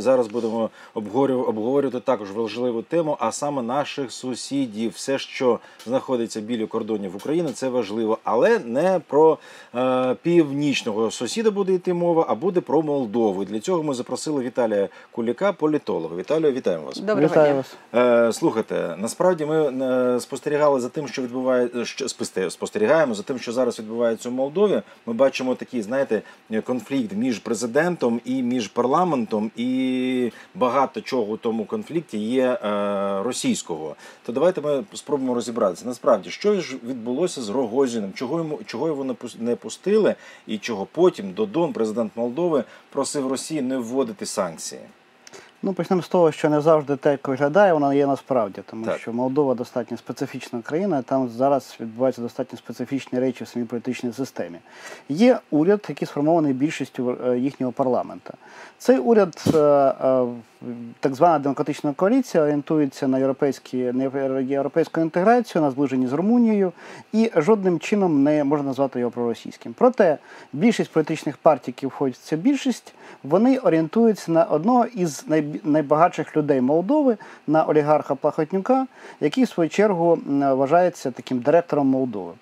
Зараз будемо обговорювати також важливу тему, а саме наших сусідів. Все, що знаходиться біля кордонів України, це важливо, але не про е, північного сусіда буде йти мова, а буде про Молдову. Для цього ми запросили Віталія Куліка, політолога. Віталію, вітаємо вас. Доброго Вітаю вас. Е, слухайте, насправді ми е, спостерігали за тим, що відбувається, що спостерігаємо за тим, що зараз відбувається у Молдові. Ми бачимо такий, знаєте, конфлікт між президентом і між парламентом і багато чого у тому конфлікті є е, російського. То давайте ми спробуємо розібратися. Насправді, що ж відбулося з Рогозіним, чого йому чого його не пустили, і чого потім Додон, президент Молдови, просив Росії не вводити санкції. Ну, почнемо з того, що не завжди так виглядає, вона є насправді, тому так. що Молдова достатньо специфічна країна, там зараз відбуваються достатньо специфічні речі в самій політичній системі. Є уряд, який сформований більшістю е, їхнього парламента. Цей уряд, е, е, так звана демократична коаліція, орієнтується на європейські на європейську інтеграцію, на зближенні з Румунією, і жодним чином не можна назвати його проросійським. Проте більшість політичних партій, які входять в цю більшість, вони орієнтуються на одного із найбагатших людей Молдови, на олігарха Плахотнюка, який в свою чергу вважається таким директором Молдови.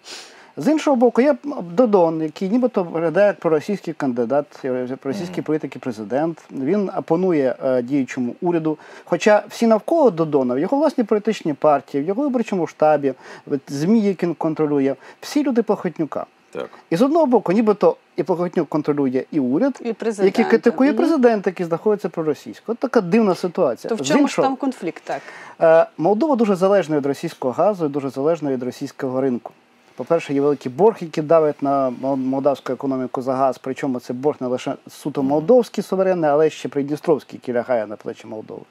З іншого боку, є Додон, який нібито виглядає як проросійський кандидат, проросійський політик і президент. Він опонує е, діючому уряду. Хоча всі навколо Додона, в його власні політичні партії, в його виборчому штабі, ЗМІ, які він контролює, всі люди Плохотнюка. Так. І з одного боку, нібито і Плохотнюк контролює і уряд, і який критикує президента, який знаходиться проросійського. От така дивна ситуація. То в чому ж там конфлікт? так? Е, Молдова дуже залежна від російського газу, і дуже залежна від російського ринку. По-перше, є великий борг, який давить на молдавську економіку за газ. Причому це борг не лише суто молдовський суверенний, але ще Придністровський, який лягає на плечі Молдови.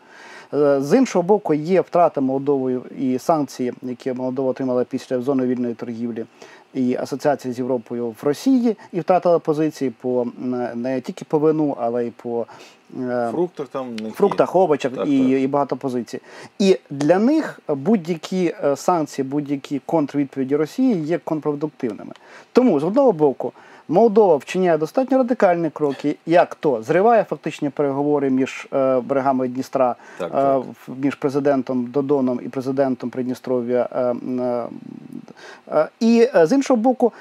Е, з іншого боку, є втрата Молдовою і санкції, які Молдова отримала після зони вільної торгівлі і асоціації з Європою в Росії, і втратила позиції по не тільки по вину, але й по е, фруктах там фруктах, овочах так, і, так. і багато позицій. І для них будь-які е, санкції, будь-які контрвідповіді Росії є контрпродуктивними. Тому з одного боку. Молдова вчиняє достатньо радикальні кроки, як то зриває фактичні переговори між е, берегами Дністра, так, е, так. між президентом Додоном і президентом Придністров'я. Е, е, е, і е, з іншого боку,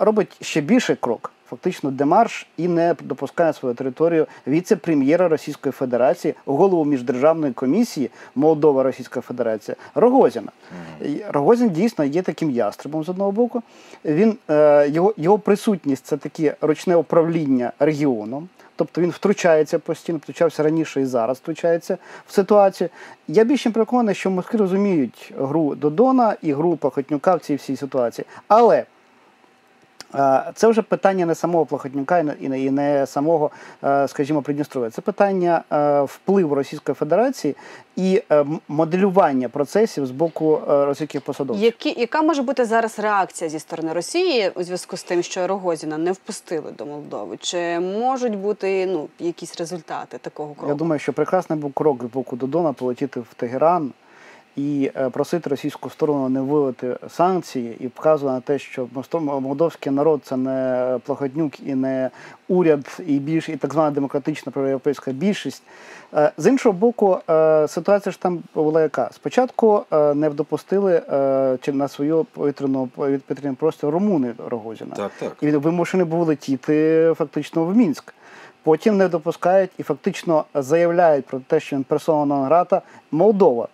робить ще більший крок фактично демарш і не допускає свою територію віце-прем'єра Російської Федерації, голову міждержавної комісії Молдова Російська Федерація Рогозіна. Рогозін дійсно є таким ястребом з одного боку. Він е, його його присутність це таке ручне управління регіоном. Тобто він втручається постійно, втручався раніше і зараз втручається в ситуацію. Я більше переконаний, що москви розуміють гру Додона і гру Пахотнюка в цій всій ситуації. Але це вже питання не самого Плохотнюка і не самого, е, скажімо, Придністров'я. Це питання е, впливу Російської Федерації і е, моделювання процесів з боку російських посадовців. Які, яка може бути зараз реакція зі сторони Росії у зв'язку з тим, що Рогозіна не впустили до Молдови? Чи можуть бути ну якісь результати такого кроку? Я думаю, що прекрасний був крок з боку Додона полетіти в Тегеран і е, просити російську сторону не вводити санкції і вказувати на те, що молдовський народ це не плохотнюк і не уряд, і більш і так звана демократична проєвропейська більшість. Е, з іншого боку, е, ситуація ж там була яка спочатку не допустили чи на свою повітряну повітряний простір румуни Рогозіна, так, так. і вимушені був летіти фактично в Мінськ. Потім не допускають і фактично заявляють про те, що він персона грата Молдова.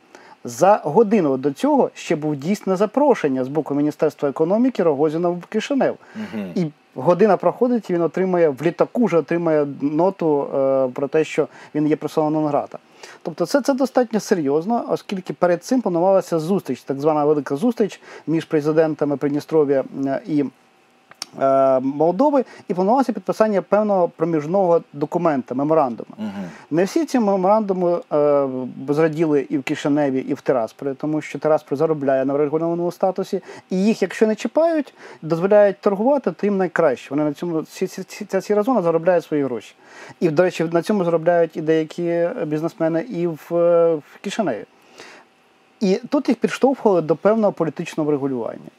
За годину до цього ще був дійсне запрошення з боку Міністерства економіки Рогозіна в Кишинев. Угу. І година проходить, і він отримує в літаку вже отримує ноту е, про те, що він є персона нон-грата. Тобто це це достатньо серйозно, оскільки перед цим планувалася зустріч, так звана велика зустріч між президентами Придністров'я е, і. Е, Молдови і планувалося підписання певного проміжного документа, меморандуму. Угу. Не всі ці меморандуми е, зраділи і в Кишиневі, і в Терасполі, тому що Терасполь заробляє на регульованому статусі, і їх, якщо не чіпають, дозволяють торгувати, то їм найкраще. Вони на цьому ці, ці, ця сіра зона заробляє свої гроші. І, до речі, на цьому заробляють і деякі бізнесмени і в, в Кишиневі. І тут їх підштовхували до певного політичного врегулювання.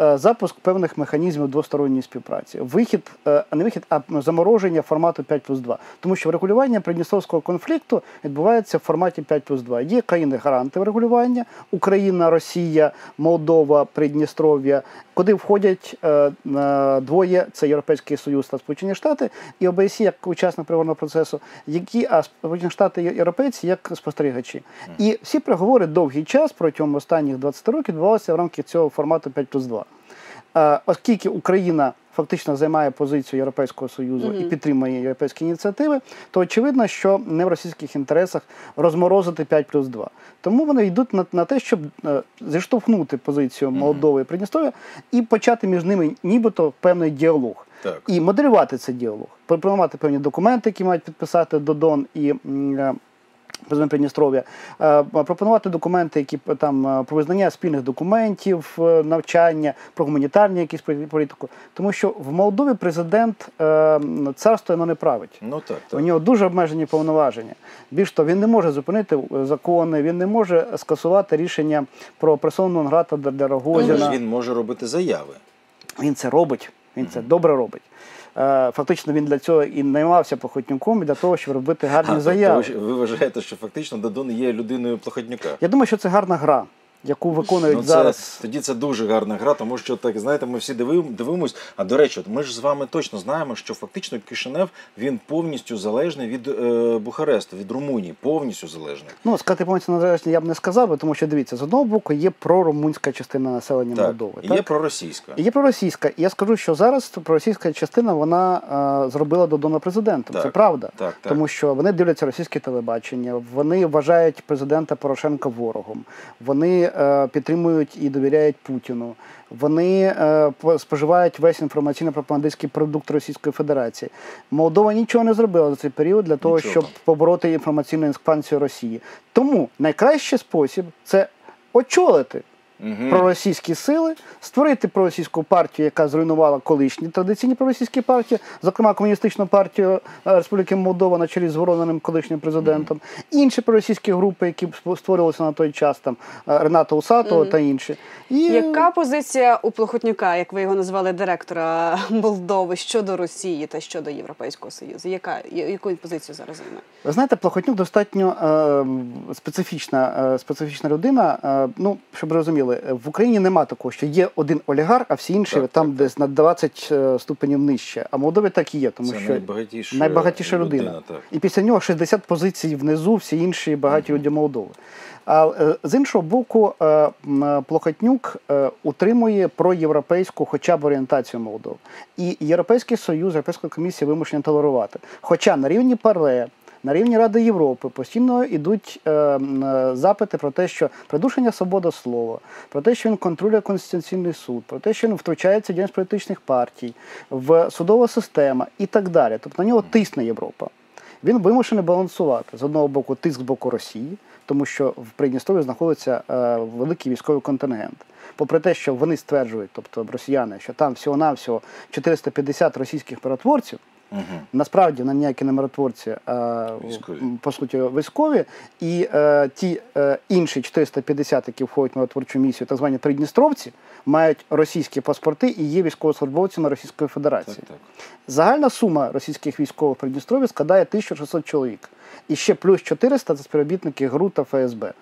Е, запуск певних механізмів двосторонньої співпраці, вихід, е, не вихід, а замороження формату 5 плюс 2. Тому що врегулювання придністровського конфлікту відбувається в форматі 5 плюс 2. Є країни-гаранти врегулювання, Україна, Росія, Молдова, Придністров'я, куди входять е, двоє: це Європейський Союз та Сполучені Штати, і ОБСЄ як учасник переговорного процесу, які а Сполучені Штати і європейці як спостерігачі. І всі переговори довгий час протягом останніх 20 років відбувалися в рамках цього формату 5 плюс 2. Е, Оскільки Україна фактично займає позицію Європейського Союзу і підтримує європейські ініціативи, то очевидно, що не в російських інтересах розморозити 5 плюс 2. Тому вони йдуть на, на те, щоб е, зіштовхнути позицію Молдови і Придністров'я і почати між ними нібито певний діалог. Так. І моделювати цей діалог, пропонувати певні документи, які мають підписати Додон і е, президент Придністров'я, е, пропонувати документи, які там е, про визнання спільних документів, е, навчання, про гуманітарні якісь політику. Тому що в Молдові президент царство не править. Ну так, У нього дуже обмежені повноваження. Більш того, він не може зупинити закони, він не може скасувати рішення про персону для Але Рогозіна. він може робити заяви. Він це робить, він це добре робить. Е, Фактично він для цього і наймався Плохотнюком, і для того, щоб робити гарні А, заяви. тобто ви, ви вважаєте, що фактично Дадон є людиною Плохотнюка? Я думаю, що це гарна гра, яку виконують Ну, це, зараз. Тоді це дуже гарна гра, тому що так знаєте, ми всі дивим, дивимось. А до речі, от ми ж з вами точно знаємо, що фактично Кишинев він повністю залежний від е, Бухаресту, від Румунії, повністю залежний. Ну, сказати повністю належні я б не сказав, би, тому що дивіться, з одного боку є прорумунська частина населення Так, Молдови. і так? є проросійська. І Є проросійська. І я скажу, що зараз проросійська частина вона е, зробила Додона президентом. Так, Це правда. так, так. Тому що вони дивляться російське телебачення, вони вважають президента Порошенка ворогом, вони е, підтримують і довіряють Путіну. Вони е, споживають весь інформаційно-пропагандистський продукт Російської Федерації. Молдова нічого не зробила за цей період для того, Нічого. щоб побороти інформаційну експансію Росії. Тому найкращий спосіб це очолити Мгм. проросійські сили, створити проросійську партію, яка зруйнувала колишні традиційні проросійські партії, зокрема комуністичну партію е, Республіки Молдова на чолі з вороненим колишнім президентом, інші проросійські групи, які створювалися на той час, там е, Рената Усатого та інші. І Яка позиція у Плохотнюка, як ви його назвали директора Молдови щодо Росії та щодо Європейського Союзу? Яка яку він позицію зараз займе? Ви знаєте, Плохотнюк достатньо е, специфічна, е, специфічна людина. Е, ну, щоб ви розуміли, в Україні нема такого, що є один олігарх, а всі інші Так, там так, десь на 20 е, ступенів нижче. А Молдові так і є, тому Це що найбагатіша, найбагатіша людина. так. І після нього 60 позицій внизу, всі інші багаті люди Молдови. А е, з іншого боку, е, Плохотнюк е, утримує проєвропейську хоча б орієнтацію Молдови. І Європейський Союз, Європейська комісія вимушені толерувати. Хоча на рівні ПАРЕ, на рівні Ради Європи постійно йдуть е, е, запити про те, що придушення свободи слова, про те, що він контролює Конституційний суд, про те, що він втручається в діяльність політичних партій, в судова система і так далі. Тобто на нього тисне Європа. Він вимушений балансувати з одного боку тиск з боку Росії, тому що в Придністров'ї знаходиться е, великий військовий контингент. Попри те, що вони стверджують, тобто росіяни, що там всього-навсього 450 російських миротворців, Угу. Насправді вони ніякі не миротворці, а Військові. по суті військові. І е, ті е, інші 450, які входять в миротворчу місію, так звані придністровці, мають російські паспорти і є військовослужбовцями Російської Федерації. так. Загальна сума російських військових в Придністров'ї складає 1600 чоловік. І ще плюс 400 це співробітники ГРУ та ФСБ.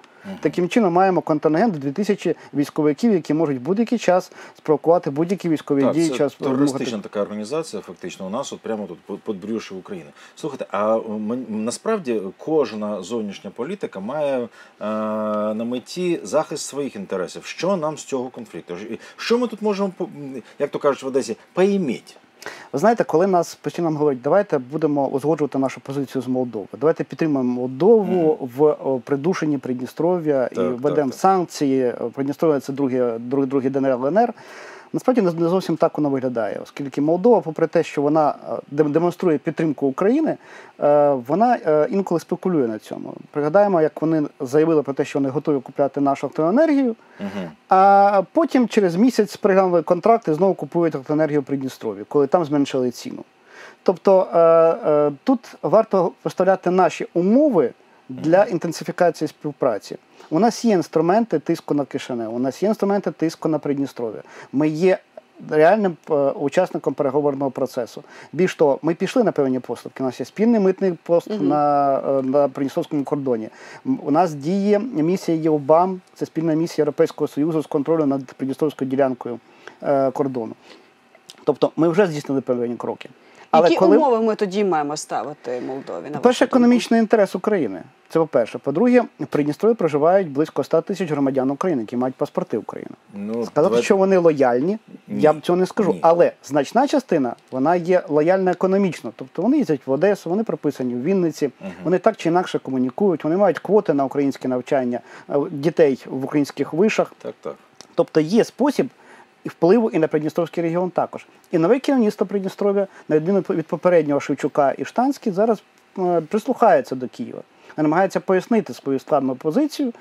Таким чином маємо контингент в 2000 військовиків, які можуть будь-який час спровокувати будь-які військові Так, дії. це час терористична така організація, фактично, у нас от прямо тут під брюшем України. Слухайте, а насправді кожна зовнішня політика має е, на меті захист своїх інтересів. Що нам з цього конфлікту? Що ми тут можемо, як то кажуть в Одесі, поїміть? Ви знаєте, коли нас постійно говорять, давайте будемо узгоджувати нашу позицію з Молдови. Давайте підтримаємо Молдову в придушенні Придністров'я і введемо так, так. санкції. Придністров'я це друге, друг, другий ДНР ЛНР. Насправді не зовсім так воно виглядає, оскільки Молдова, попри те, що вона е, демонструє підтримку України, е, вона е, інколи спекулює на цьому. Пригадаємо, як вони заявили про те, що вони готові купляти нашу електроенергію, Угу. а потім через місяць приглянули контракт і знову купують електроенергію в Придністров'ї, коли там зменшили ціну. Тобто тут варто поставляти наші умови для інтенсифікації співпраці. У нас є інструменти тиску на Кишинев, у нас є інструменти тиску на Придністров'я. Ми є реальним е, учасником переговорного процесу. Більш того, ми пішли на певні поступки. У нас є спільний митний пост на, е, на Придністровському кордоні. У нас діє місія ЄОБАМ, це спільна місія Європейського Союзу з контролю над Придністровською ділянкою е, кордону. Тобто ми вже здійснили певні кроки. Які умови ми тоді маємо ставити Молдові? На По-перше, економічний інтерес України. Це по-перше. По-друге, в Придністрові проживають близько 100 тисяч громадян України, які мають паспорти України. Ну, Сказати, давайте- що вони лояльні, я б цього не скажу. Ні. Але значна частина вона є лояльна економічно. Тобто вони їздять в Одесу, вони прописані в Вінниці, вони так чи інакше комунікують, вони мають квоти на українське навчання е, дітей в українських вишах. Так, так. Тобто є спосіб і впливу і на Придністровський регіон також. І нове керівництво Придністров'я, на відміну від попереднього Шевчука і Штанський, зараз е, прислухається до Києва. Намагається пояснити свою складну позицію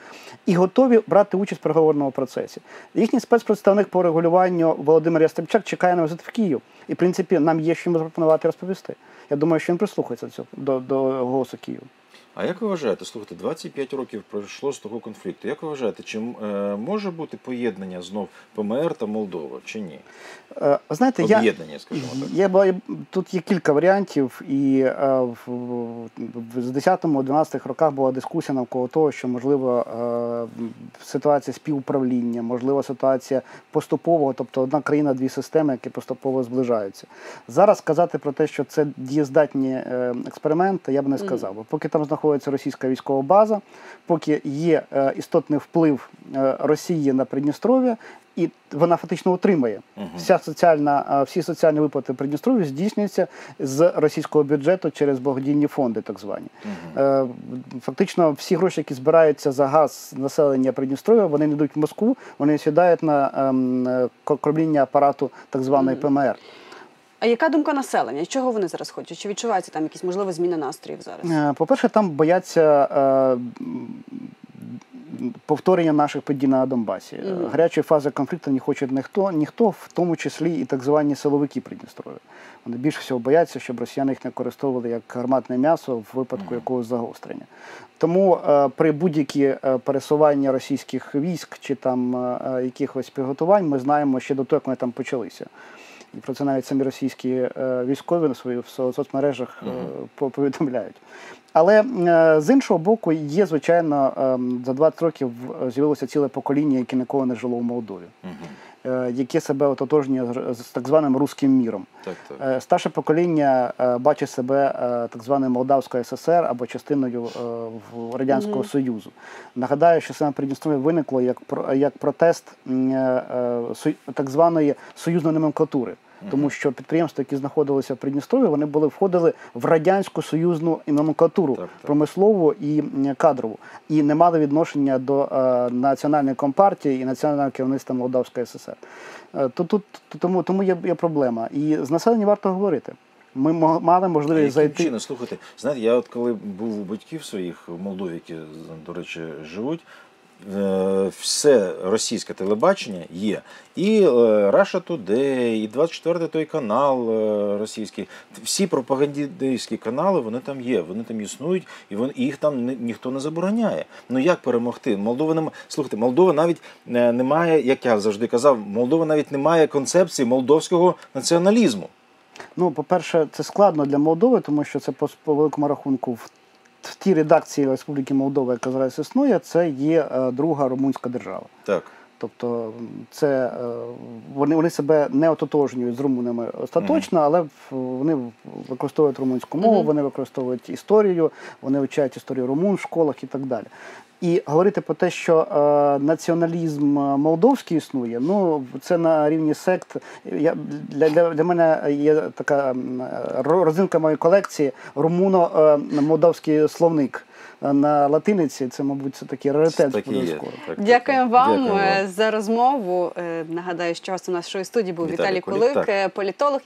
і готові брати участь в переговорному процесі. Їхній спецпредставник по регулюванню Володимир Ястребчак чекає на візит в Київ. І, в принципі, нам є що йому запропонувати розповісти. Я думаю, що він прислухається до, до голосу Києва. А як ви вважаєте, слухайте, 25 років пройшло з того конфлікту. Як ви вважаєте, чи е, може бути поєднання знов ПМР та Молдова, чи ні? Е, знаєте, я, скажімо так. Ба- тут є кілька варіантів, і е, в, в, з 10-11 роках була дискусія навколо того, що можливо е, ситуація співуправління, можливо, ситуація поступового, тобто одна країна, дві системи, які поступово зближаються. Зараз сказати про те, що це дієздатні е, експерименти, я б не сказав. Бо поки там знаходиться російська військова база, поки є е, істотний вплив е, Росії на Придністров'я, і вона фактично отримає вся соціальна, а, всі соціальні виплати Придністров'ю здійснюються з російського бюджету через благодійні фонди, так звані. Е, Фактично, всі гроші, які збираються за газ населення Придністров'я, вони не йдуть в Москву, вони сідають на ем, е, кормління апарату так званої ПМР. А яка думка населення? Чого вони зараз хочуть? Чи відчуваються там якісь можливо зміни настроїв зараз? Е, По-перше, там бояться е, повторення наших подій на Донбасі. Е, Гарячої фази конфлікту не хоче ніхто, ніхто, в тому числі і так звані силовики Придністров'я. Вони більше всього бояться, щоб росіяни їх не використовували як гарматне м'ясо в випадку якогось загострення. Тому е, при будь-які е, пересування російських військ чи там е, е, якихось приготувань ми знаємо ще до того, як вони там почалися. І про це навіть самі російські е, військові на своїх со- соцмережах е, повідомляють. Але е, з іншого боку, є, звичайно, ем, за 20 років з'явилося ціле покоління, яке ніколи не жило в Молдові, яке себе ототожнює з- так званим руським міром. Так, так. Е, Старше покоління е, бачить себе е, так званою Молдавською ССР або частиною Радянського mm -hmm. Союзу. Нагадаю, що саме Придністров'я виникло як як протест е, е, так званої союзної номенклатури. Тому що підприємства, які знаходилися в Придністров'ї, вони були входили в радянську союзну номенклатуру Так, так. промислову і кадрову, і не мали відношення до е, національної компартії і національного керівництва Молдавської ССР. Е, то тут тому, тому є, є проблема. І з населенням варто говорити. Ми мали можливість зайти. чином? Слухайте, знаєте, я от коли був у батьків своїх в Молдові, які, до речі, живуть, все російське телебачення є. І е, Russia Today, і 24 той канал е, російський. Всі пропагандистські канали вони там є, вони там існують, і вони, їх там ні- ніхто не забороняє. Ну як перемогти? Молдова нема... Слухайте, Молдова навіть е, не має, як я завжди казав, Молдова навіть не має концепції молдовського націоналізму. Ну, по-перше, це складно для Молдови, тому що це по, великому рахунку в, тій редакції Республіки Молдова, яка зараз існує, це є е, друга румунська держава. Так. Тобто це е, вони, вони себе не ототожнюють з румунами остаточно, але вони використовують румунську мову, вони використовують історію, вони вивчають історію румун в школах і так далі. І говорити про те, що е, націоналізм е, молдовський існує, ну це на рівні сект. Я для, для, для мене є така м, ро- моєї колекції румуно-молдовський словник. Е, На латиниці це, мабуть, це такий раритет. Так буде скоро. Так, так, Дякуємо так. вам е, за розмову. Е, Нагадаю, що гостем нашої студії був Віталій Віталій Кулик, так. е, політолог.